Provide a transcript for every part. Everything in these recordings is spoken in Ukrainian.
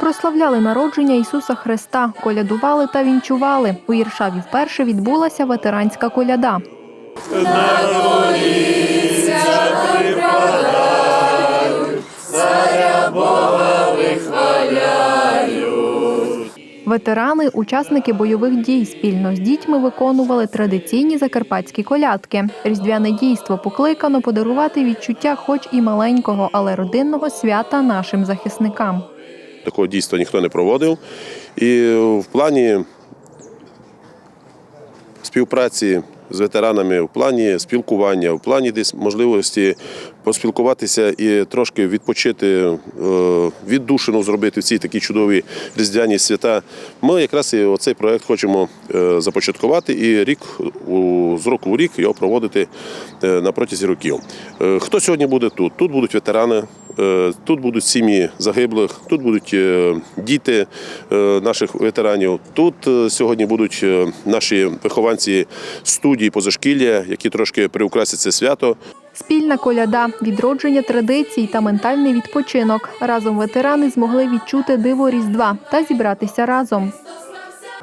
Прославляли народження Ісуса Христа, колядували та вінчували. У Іршаві вперше відбулася ветеранська коляда. Ветерани, учасники бойових дій, спільно з дітьми виконували традиційні закарпатські колядки. Різдвяне дійство покликано подарувати відчуття, хоч і маленького, але родинного свята нашим захисникам. Такого дійства ніхто не проводив. І в плані співпраці з ветеранами, в плані спілкування, в плані десь можливості поспілкуватися і трошки відпочити, е, віддушину зробити в ці такі чудові різдвяні свята. Ми якраз і оцей проект хочемо е, започаткувати і рік з року в рік його проводити е, на протязі років. Хто сьогодні буде тут? Тут будуть ветерани. Е, Тут будуть сім'ї загиблих, тут будуть е, діти е, наших ветеранів. Тут сьогодні будуть наші вихованці студії позашкілля, які трошки приукрасять це свято. Спільна коляда, відродження традицій та ментальний відпочинок. Разом ветерани змогли відчути диво Різдва та зібратися разом.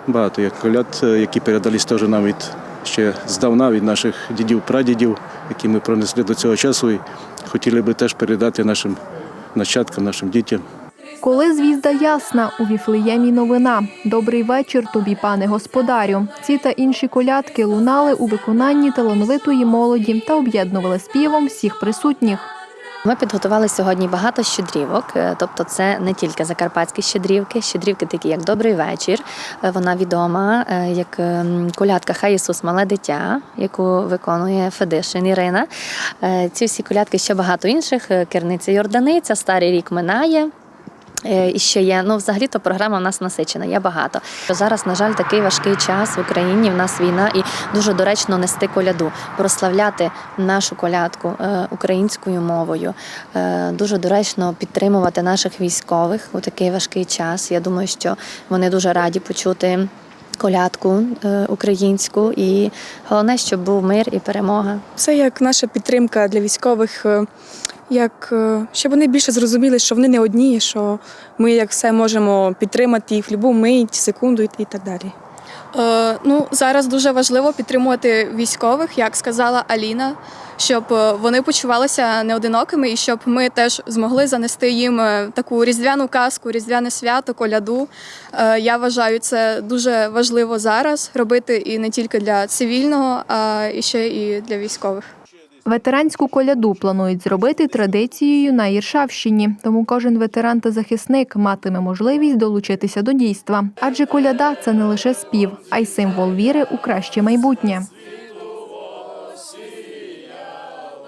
Багато є коляд, які передались теж нам від ще здавна від наших дідів, прадідів, які ми пронесли до цього часу і хотіли би теж передати нашим нащадкам, нашим дітям. Коли звізда ясна, у Віфлеємі новина. Добрий вечір тобі, пане господарю. Ці та інші колядки лунали у виконанні талановитої молоді та об'єднували співом всіх присутніх. Ми підготували сьогодні багато щедрівок, е, тобто це не тільки закарпатські щедрівки, щедрівки такі, як Добрий вечір. Е, Вона відома е, як ем, колядка Хай Ісус мале дитя, яку виконує Федишин Ірина. Ці всі колядки ще багато інших. Керниця Йорданиця, Старий рік минає. Е, І ще є, ну взагалі то програма в нас насичена, є багато. Зараз, на жаль, такий важкий час в Україні. В нас війна, і дуже доречно нести коляду, прославляти нашу колядку е, українською мовою. Е, Дуже доречно підтримувати наших військових у такий важкий час. Я думаю, що вони дуже раді почути колядку українську, і головне, щоб був мир і перемога. Це як наша підтримка для військових, як е, щоб вони більше зрозуміли, що вони не одні, що ми як все можемо підтримати їх в будь-яку мить, секунду і так далі. Е, ну, зараз дуже важливо підтримувати військових, як сказала Аліна, щоб е, вони почувалися неодинокими і щоб ми теж змогли занести їм е, таку різдвяну казку, різдвяне свято, коляду. Е, я вважаю, це дуже важливо зараз робити і не тільки для цивільного, а і ще і для військових. Ветеранську коляду планують зробити традицією на Іршавщині, тому кожен ветеран та захисник матиме можливість долучитися до дійства. Адже коляда це не лише спів, а й символ віри у краще майбутнє.